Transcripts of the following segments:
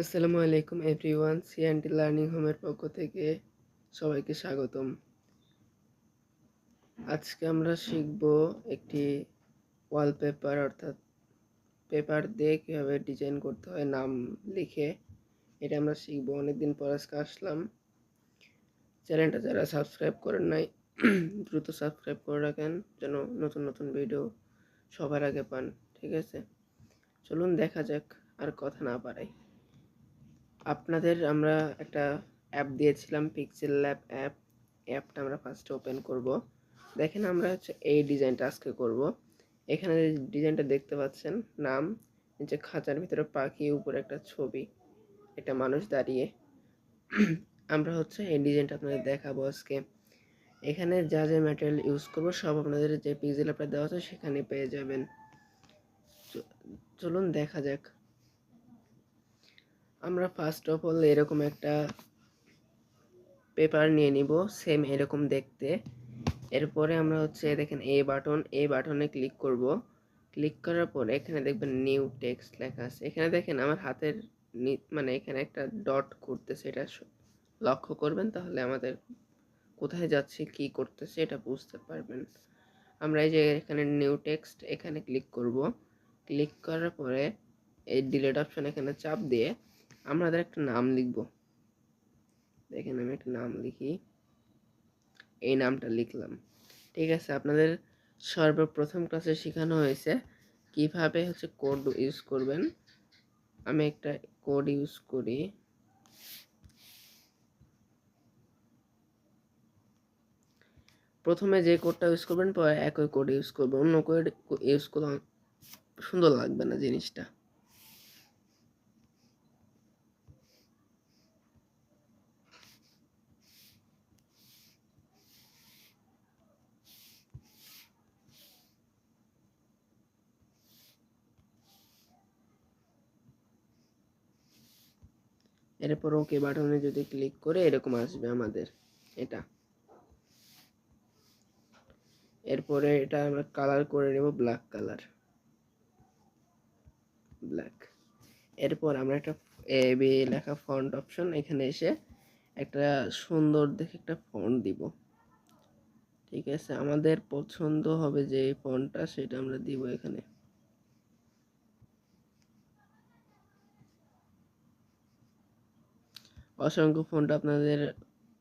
আসসালামু আলাইকুম everyone C CNT learning হোমের পক্ষ থেকে সবাইকে স্বাগতম। আজকে আমরা শিখব একটি ওয়ালপেপার অর্থাৎ পেপার দিয়ে কীভাবে ডিজাইন করতে হয়, নাম লিখে। এটা আমরা শিখব, অনেকদিন পর আজকে আসলাম। চ্যানেলটা যারা সাবস্ক্রাইব করেন নাই, দ্রুত সাবস্ক্রাইব করে রাখেন, যেন নতুন নতুন ভিডিও সবার আগে পান, ঠিক আছে? চলুন দেখা যাক আর কথা না পারাই আপনাদের আমরা একটা অ্যাপ দিয়েছিলাম পিক্সেল ল্যাব অ্যাপ অ্যাপটা আমরা ফার্স্টে ওপেন করব। দেখেন আমরা হচ্ছে এই ডিজাইনটা আজকে করব। এখানে যে ডিজাইনটা দেখতে পাচ্ছেন, নাম নিচে খাঁচার ভিতরে পাখি, উপরে একটা ছবি, একটা মানুষ দাঁড়িয়ে। আমরা হচ্ছে এই ডিজাইনটা আপনাদের দেখাবো আজকে। এখানে যা যা ম্যাটেরিয়াল ইউজ করব, সব আপনাদের যে পিক্সেল অ্যাপটা দেওয়া আছে, সেখানে পেয়ে যাবেন। চলুন দেখা যাক। আমরা ফার্স্ট অফ অল এরকম একটা পেপার নিয়ে নিব সেম এরকম দেখতে। এরপরে আমরা হচ্ছে দেখেন এ বাটন এ বাটনে ক্লিক করব। ক্লিক করার পর এখানে দেখবেন নিউ টেক্সট লেখা আছে। এখানে দেখেন আমার হাতের মানে এখানে একটা ডট করতেছে, এটা লক্ষ্য করবেন তাহলে আমাদের কোথায় যাচ্ছে, কি করতেছে, এটা বুঝতে পারবেন। আমরা এই যে এখানে নিউ টেক্সট এখানে ক্লিক করব। ক্লিক করার পরে এই ডিলেট অপশন এখানে চাপ দিয়ে আমাদের একটা নাম লিখব। দেখেন আমি একটা নাম লিখি। এই নামটা লিখলাম। ঠিক আছে, আপনাদের সর্বপ্রথম ক্লাসে শেখানো হয়েছে কীভাবে হচ্ছে কোড ইউজ করবেন। আমি একটা কোড ইউজ করি। প্রথমে যে কোডটা ইউজ করবেন, পরে একই কোড ইউজ করবেন। অন্য কোড ইউজ করলে সুন্দর লাগবে না জিনিসটা। এরপর ওকে বাটনে যদি ক্লিক করে এরকম আসবে আমাদের, এটা। এরপরে এটা আমরা কালার করে নেব ব্ল্যাক কালার ব্ল্যাক এরপর আমরা একটা এ বি লেখা ফন্ট অপশন এখানে এসে একটা সুন্দর দেখে একটা ফন্ট দিব। ঠিক আছে? আমাদের পছন্দ হবে যে ফন্টটা সেটা আমরা দিব এখানে। অসংখ্য ফোনটা আপনাদের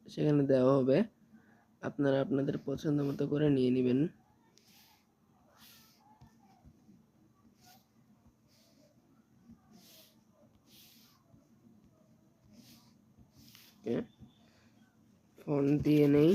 সেখানে দেওয়া হবে। আপনারা আপনাদের পছন্দ মতো করে নিয়ে নেবেন। ফোন দিয়ে নেই।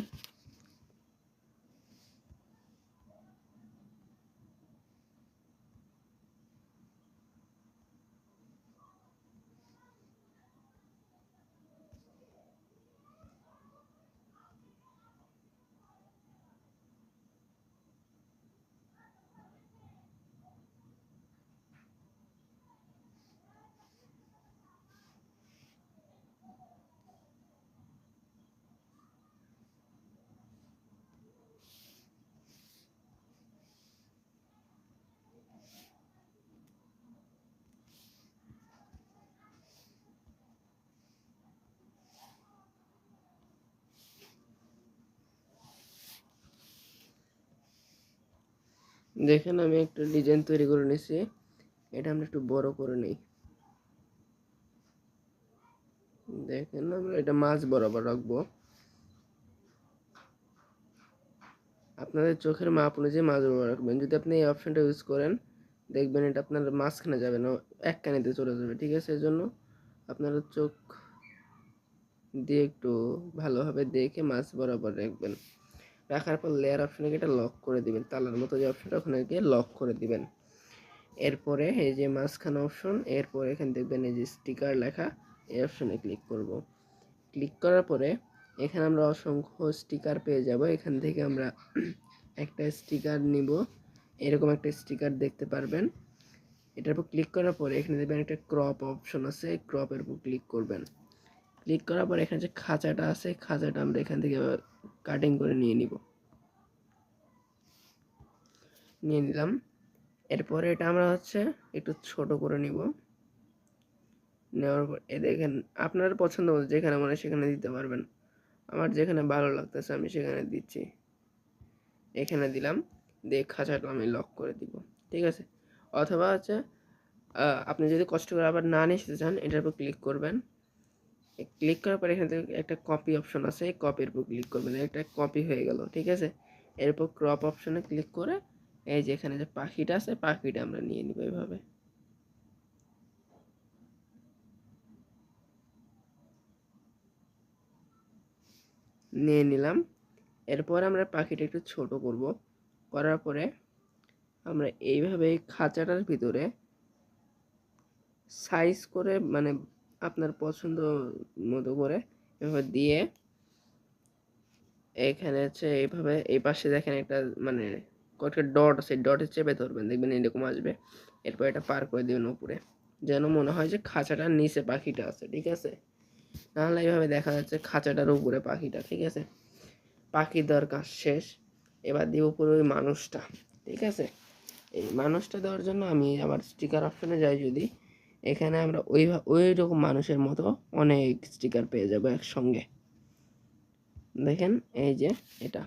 দেখেন আমি একটা ডিজাইন তৈরি করে নিয়েছি। এটা আমরা একটু বড় করে নিই। দেখেন আমরা এটা মাছ বরাবর রাখব। আপনাদের চোখের মাপ অনুযায়ী মাছ বরাবর রাখবেন। যদি আপনি এই অপশনটা ইউজ করেন, দেখবেন এটা আপনার মাঝখানে যাবে না, এক কানিতে চলে যাবে, ঠিক আছে? এই জন্য আপনারা চোখ দিয়ে একটু ভালোভাবে দেখে মাছ বরাবর রাখবেন। রাখার পর লেয়ার অপশনে গিয়ে এটা লক করে দিবেন। তালার মতো যে অপশনটা ওখানে গিয়ে লক করে দিবেন। এরপরে এই যে মাঝখানে অপশন এরপর এখানে দেখবেন এই যে স্টিকার লেখা, এই অপশনে ক্লিক করব। ক্লিক করার পরে এখানে আমরা অসংখ্য স্টিকার পেয়ে যাব। এখান থেকে আমরা একটা স্টিকার নিব। এরকম একটা স্টিকার দেখতে পারবেন। এটার উপর ক্লিক করার পরে এখানে দেখবেন একটা ক্রপ অপশন আছে। ক্রপের উপর ক্লিক করবেন। ক্লিক করার পর এখানে যে খাঁচাটা আছে, খাঁচাটা আমরা এখান থেকে কাটিং করে নিয়ে নিব। নিয়ে নিলাম। এরপরে এটা আমরা হচ্ছে একটু ছোট করে নিব। নেওয়ার পর এ দেখেন, আপনার পছন্দ মতো যেখানে মনে সেখানে দিতে পারবেন। আমার যেখানে ভালো লাগতেছে আমি সেখানে দিচ্ছি। এখানে দিলাম, দিয়ে খাঁচাটা আমি লক করে দিব, ঠিক আছে? অথবা হচ্ছে আপনি যদি কষ্ট করে আবার না নিতে চান এটার উপর ক্লিক করবেন। ক্লিক করার পর এখানে একটা কপি অপশন আছে, এই কপির উপর ক্লিক করবেন। একটা কপি হয়ে গেল, ঠিক আছে? এরপর ক্রপ অপশনে ক্লিক করে এই যে এখানে যে পাখিটা আছে, পাখিটা আমরা নিয়ে নিব এইভাবে নিয়ে নিলাম। এরপর আমরা পাখিটা একটু ছোট করব। করার পরে আমরা এইভাবে খাঁচাটার ভিতরে সাইজ করে মানে আপনার পছন্দ মতো করে এভাবে দিয়ে এখানে হচ্ছে এইভাবে এই পাশে দেখেন একটা মানে কয়েকটা ডট আছে ডটে চেপে ধরবেন, দেখবেন এরকম আসবে। এরপর এটা পার করে দিবেন উপরে। যেন মনে হয় যে খাঁচাটার নিচে পাখিটা আছে, ঠিক আছে? নাহলে এইভাবে দেখা যাচ্ছে খাঁচাটার উপরে পাখিটা, ঠিক আছে? পাখি দরকার শেষ। এবার দিব উপরে ওই মানুষটা, ঠিক আছে? এই মানুষটা দেওয়ার জন্য আমি আবার স্টিকার অপশনে যাই যদি। এখানে আমরা ওই ওই রকম মানুষের মতো অনেক স্টিকার পেয়ে যাব একসঙ্গে। দেখেন, এই যে এটা।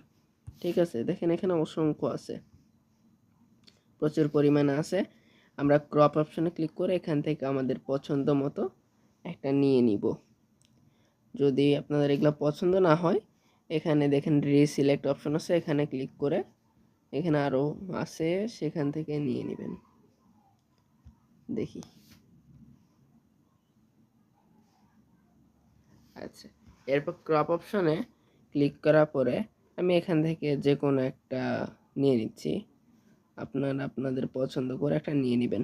ঠিক আছে, দেখেন এখানে অসংখ্য আছে। প্রচুর পরিমাণে আছে। আমরা ক্রপ অপশনে ক্লিক করে এখান থেকে আমাদের পছন্দ মতো একটা নিয়ে নিব। যদি আপনাদের এগুলো পছন্দ না হয়, এখানে দেখেন রিসিলেক্ট অপশন আছে, এখানে ক্লিক করে এখানে আরও আছে, সেখান থেকে নিয়ে নেবেন। দেখি। আচ্ছা এরপর ক্রপ অপশনে ক্লিক করার পরে আমি এখান থেকে যে কোনো একটা নিয়ে নিচ্ছি। আপনার আপনাদের পছন্দ করে একটা নিয়ে নেবেন।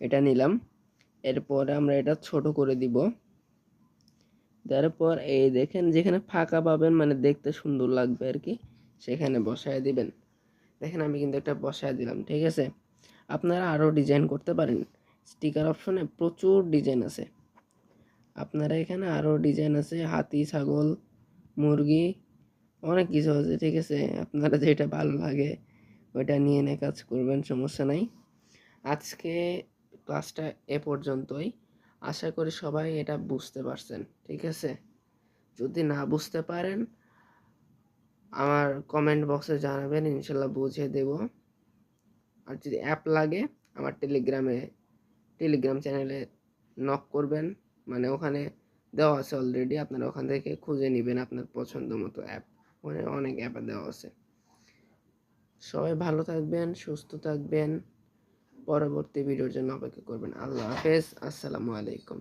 এটা নিলাম। এরপর আমরা এটা ছোট করে দিব। তারপর এই দেখেন যেখানে ফাঁকা পাবেন মানে দেখতে সুন্দর লাগবে আর কি, সেখানে বসায় দিবেন। দেখেন আমি কিন্তু একটা বসায় দিলাম, ঠিক আছে? আপনারা আরও ডিজাইন করতে পারেন। স্টিকার অপশনে প্রচুর ডিজাইন আছে। আপনারা এখানে আরও ডিজাইন আছে, হাতি, ছাগল, মুরগি, অনেক কিছু আছে, ঠিক আছে? আপনারা যেটা ভালো লাগে, ওইটা নিয়ে নিয়ে কাজ করবেন, সমস্যা নাই। আজকে ক্লাসটা এ পর্যন্তই। আশা করি সবাই এটা বুঝতে পারছেন, ঠিক আছে? যদি না বুঝতে পারেন, আমার কমেন্ট বক্সে জানাবেন, ইনশাল্লাহ বুঝিয়ে দেব। আর যদি অ্যাপ লাগে, আমার টেলিগ্রামে টেলিগ্রাম চ্যানেলে নক করবেন। মানে ওখানে দেওয়া আছে অলরেডি আপনারা ওখান থেকে খুঁজে নেবেন আপনার পছন্দ মতো অ্যাপ ওখানে অনেক অ্যাপ দেওয়া আছে। সবাই ভালো থাকবেন, সুস্থ থাকবেন। পরবর্তী ভিডিওর জন্য অপেক্ষা করবেন। আল্লাহ হাফেজ। আসসালামু আলাইকুম।